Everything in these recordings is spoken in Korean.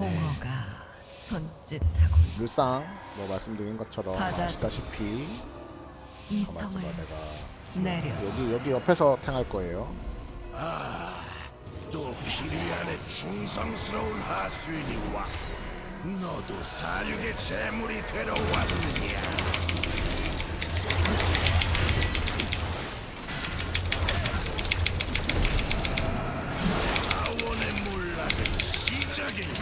공허가 손짓하고 늘상 뭐 말씀드린 것처럼 바다. 아시다시피 가만 있어봐 이성을 내가 내려 여기 여기 옆에서 탱할 거예요 또 피리안의 충성스러운 하수인이 왔. 너도 사륙의 재물이 되러 왔느냐? 사원의 몰락은 시작이니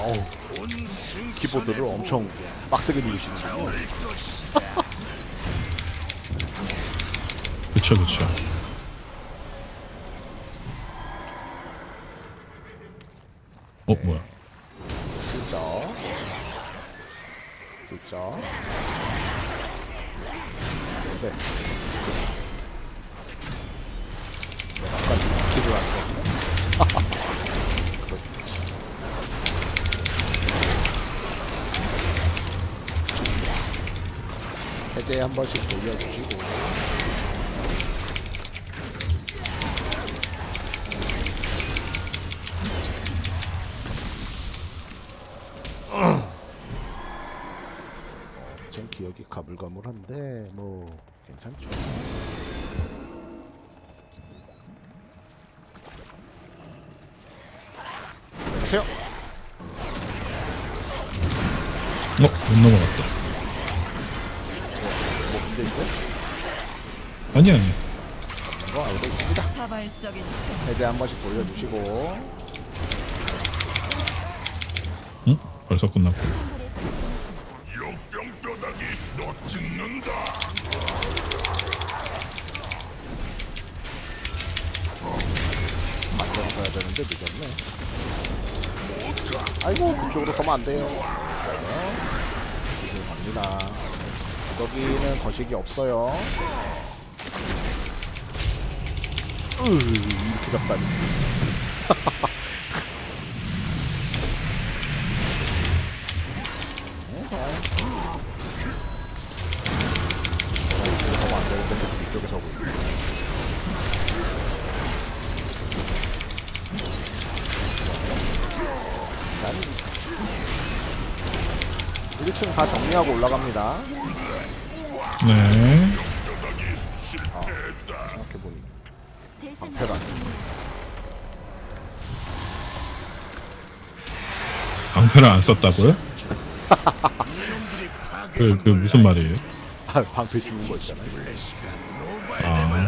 어우 온 승천의 키보드를 엄청 빡세게 누르시는군요. 그쵸 그쵸. 어 뭐야? 슬쩍. 슬쩍. 네. 아까 이 스킬을 안 썼네 그렇지 해제 한 번씩 돌려주시고 전 기억이 가물가물한데 뭐 괜찮죠. 안녕하세요. 어 못 넘어갔다 뭐 문제 있어요? 아니 아니 뭐 알고 있습니다. 자발적인 해제 한 번씩 돌려주시고 응? 벌써 끝났고 찍는다. 만들어 가야 되는데 늦었네. 아이고 그쪽으로 가면 안 돼요. 이제 갑니다. 여기는 거식이 없어요. 으 이렇게 잡다니. 1층 다 정리하고 올라갑니다. 네 생각해보니 방패가 안 좋네. 방패를 안 썼다고요? 그, 그 무슨 말이에요? 아, 방패 죽은 거 있잖아요.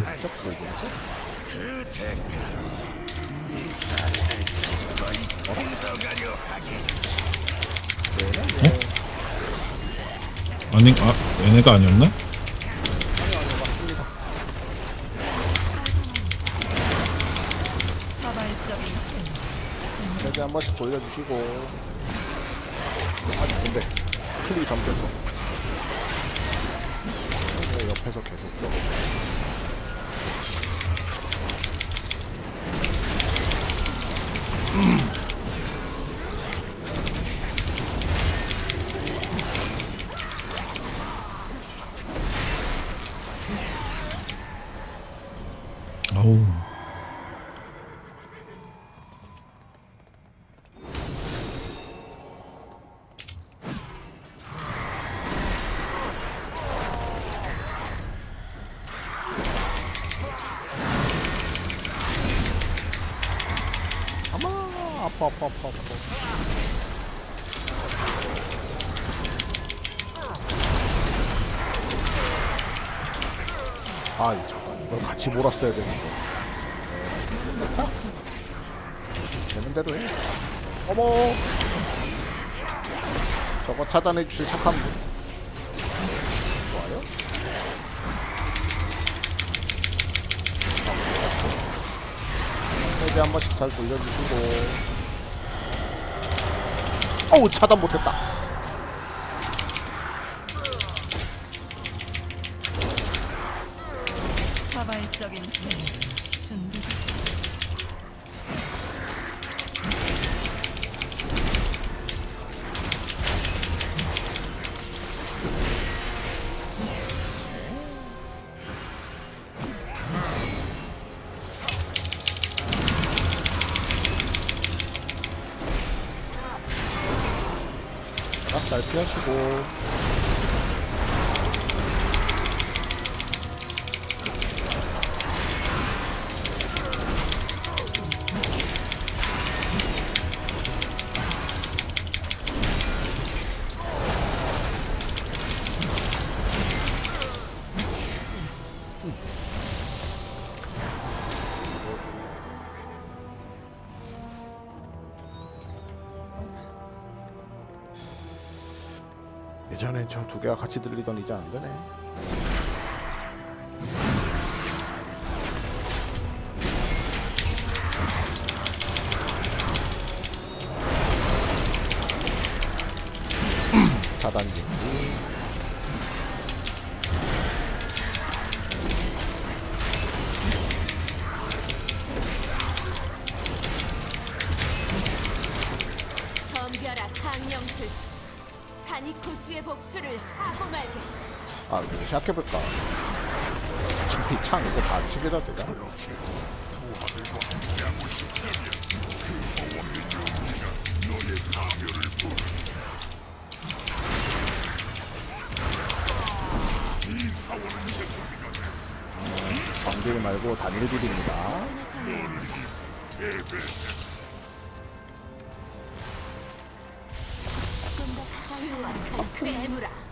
아쩍 뜯어가려 하게. 아니 아 얘네가 아니었나? 자발적인 세제 한 번씩 돌려주시고. 아니, 근데 클릭이 잘못됐어. 왜 옆에서 계속 또. 아파 아파. 아 잠깐 이걸 같이 몰았어야 되는데. 되는 대로 해. 어머. 저거 차단해 주실 착한 분. 좋아요. 해제 한 번씩 잘 돌려주시고. 어우 차단 못했다. 자발적인 준비. 잘 피하시고 개가 같이 들리던 이제 안 되네. 차단기. 치게다 되자. 정딜 말고 단일딜입니다. 흉악한 괴물아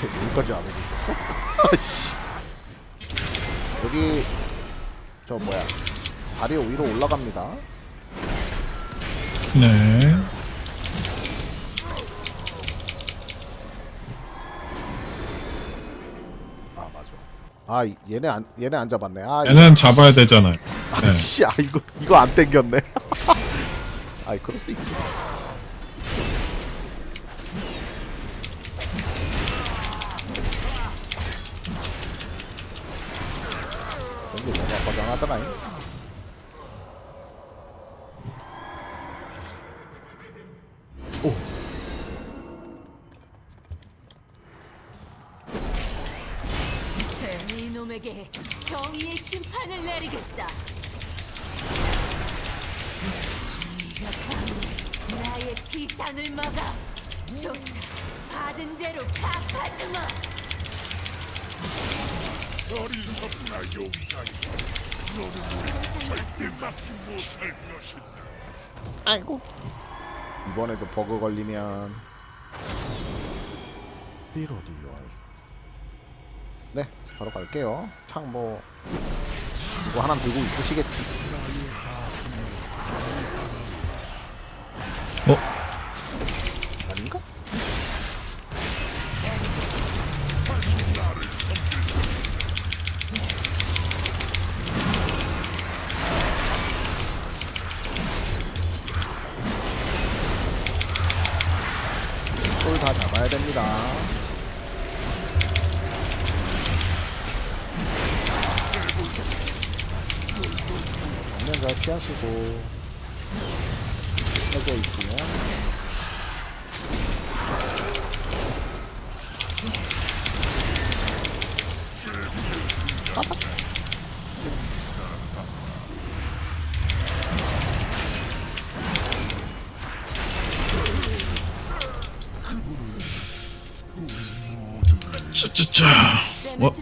쟤 여기까지 안 오고 있었어? 아이씨. 여기 저 뭐야 다리 위로 올라갑니다. 네. 아 맞아. 아 이- 얘네 안 얘네 안 잡았네. 아 이거- 얘는 잡아야 되잖아요. 네. 아씨 아 이거 이거 안 땡겼네. 아이 그럴 수 있지. 아빠장하더라잉. 오. 제 이놈에게 정의의 심판을 내리겠다. 네가 감히 나의 비상을 막아 좋다. 받은 대로 갚아주마. 어리석나 용사이 아이고. 이번에도 버그 걸리면. UI 네 바로 갈게요. 창뭐 이거 하나 들고 있으시겠지. 어?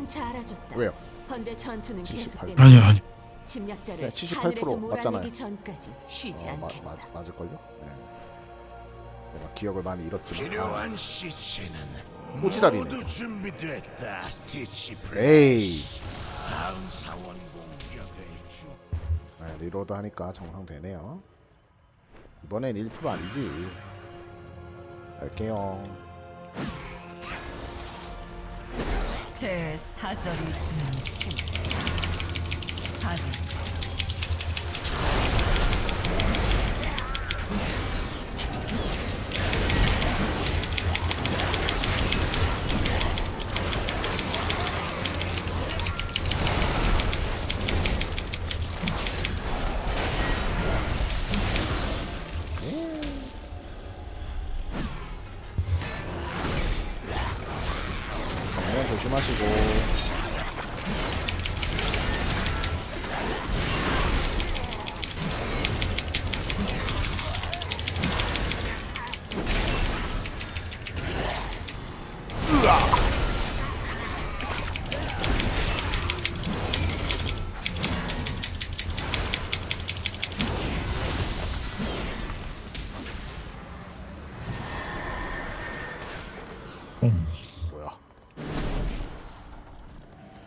잘 알아줬다 왜요? 헌데 전투는 78. 계속된다 아니요, 아니. 침략자를 네, 78% 하늘에서 맞잖아요. 몰아내기 전까지 쉬지 어, 마, 않겠다 마, 맞을걸요? 네. 내가 기억을 많이 잃었지만 아, 필요한 시체는 꼬지랄이네. 모두 준비됐다. 스티치. 에이 다음 사원 공격을 주. 네, 리로드 하니까 정상되네요 이번엔 1% 아니지 갈게요. 제 사절이 주는 힘. 가진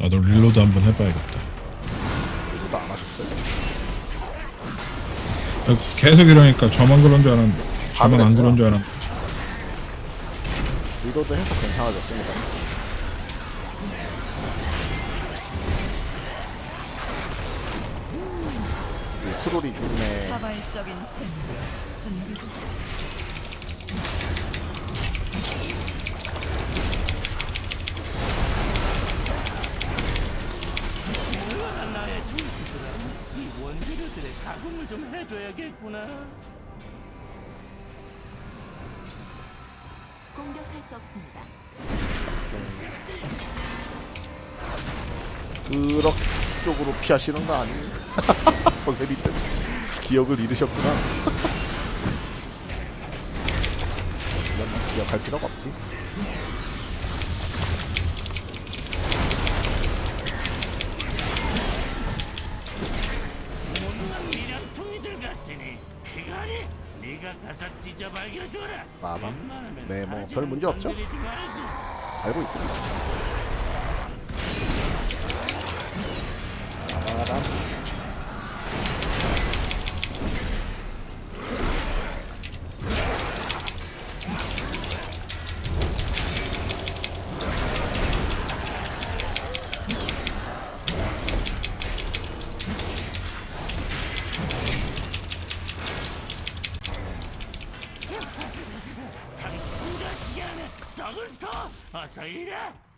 나도 릴로드 한번 해봐야겠다. 일도 안 하셨어요? 아, 계속 이러니까 저만 그런 줄 알았는데 저만 안? 그런 줄 알았는데 리더도 해서 괜찮아졌습니다. 이 트롤이 죽네. 자발적인 생명. 준비 나의 주식들은 이 원재료들의 가공을 좀 해줘야겠구나. 공격할 수 없습니다. 그럭 쪽으로 피하시는 거 아니에요? 선생님 기억을 잃으셨구나. 이건 뭐 기억할 필요가 없지. 마밤. 웬만하면 네, 뭐 사진은 별 문제 없죠? 알고 있습니다.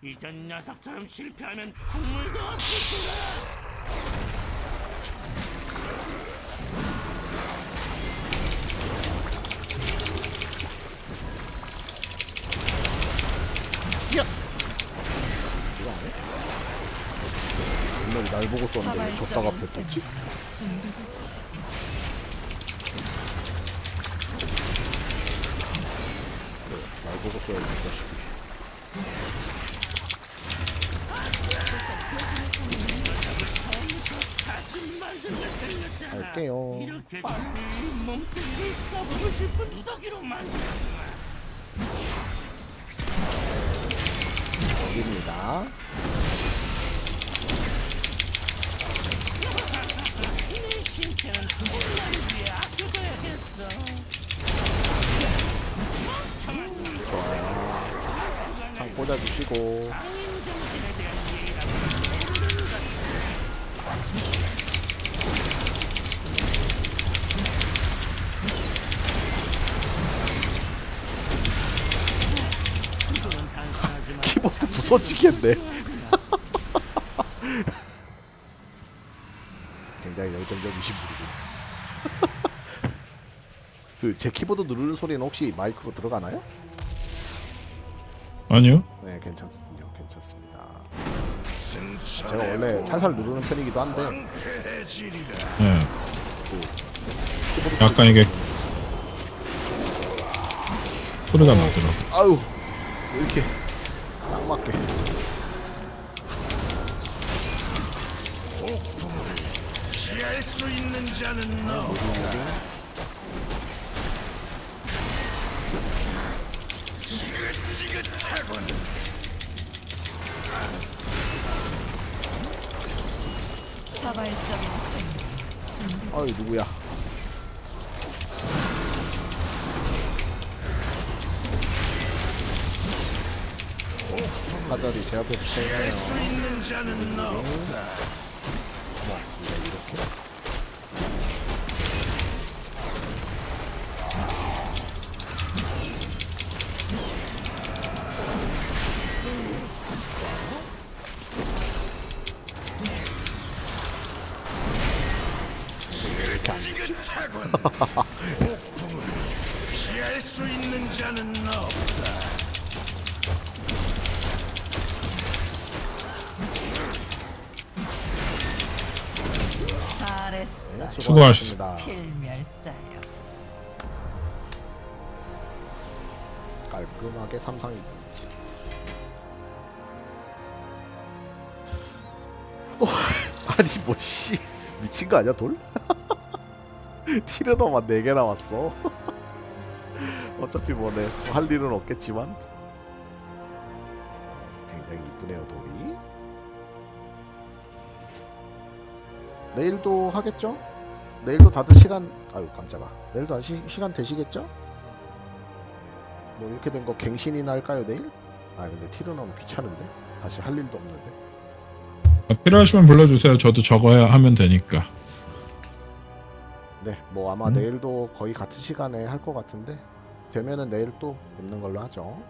이전 녀석처럼 실패하면 국물도 안 해? 분명히 날 보고 쏘는데 왜 줬다가 뱉었지? 다시 만들면 들렸잖아. 할게요. 이렇게 네 몸뚱이 써보고 싶은 누더기로 만들었구나. 여기입니다. 내 신체는 혼란을 위해 아껴둬야겠어. 창 꽂아주시고. 당인 정신에 대한 예의라고 이거는 단순하지만 키보드 부서지겠네. 굉장히 열정적이신 분이군. 그제 키보드 누르는 소리는 혹시 마이크로 들어가나요? 아니요? 네, 괜찮습니다. 괜찮습니다. 제가 원래 살살 누르는 편이기도 한데. 네. 키보드 약간 이게 소리가 나더라고. 아유 왜 이렇게 딱 맞게 피할 수 있는 자는 너. 지긋지긋하군. 자발적인 생명. 아유 누구야 사절이 제 앞에 붙어있네요. 이렇게. 폭풍을 피할 수 있는 자는 없다. 잘했어. 수고하셨습니다. 필멸자여. 깔끔하게 삼상이기 어, 아니 뭐씨 미친 거 아니야 돌? 티르너만 4개 나왔어 어차피 뭐네 할 일은 없겠지만 굉장히 이쁘네요 돌이 내일도 하겠죠? 내일도 다들 시간 아유 깜짝아 내일도 한 시, 시간 되시겠죠? 뭐 이렇게 된 거 갱신이나 할까요 내일? 아 근데 티르너는 귀찮은데 다시 할 일도 없는데 아, 필요하시면 불러주세요. 저도 저거 해야 하면 되니까. 네 뭐 아마 음. 내일도 거의 같은 시간에 할 것 같은데 되면은 내일 또 뵙는 걸로 하죠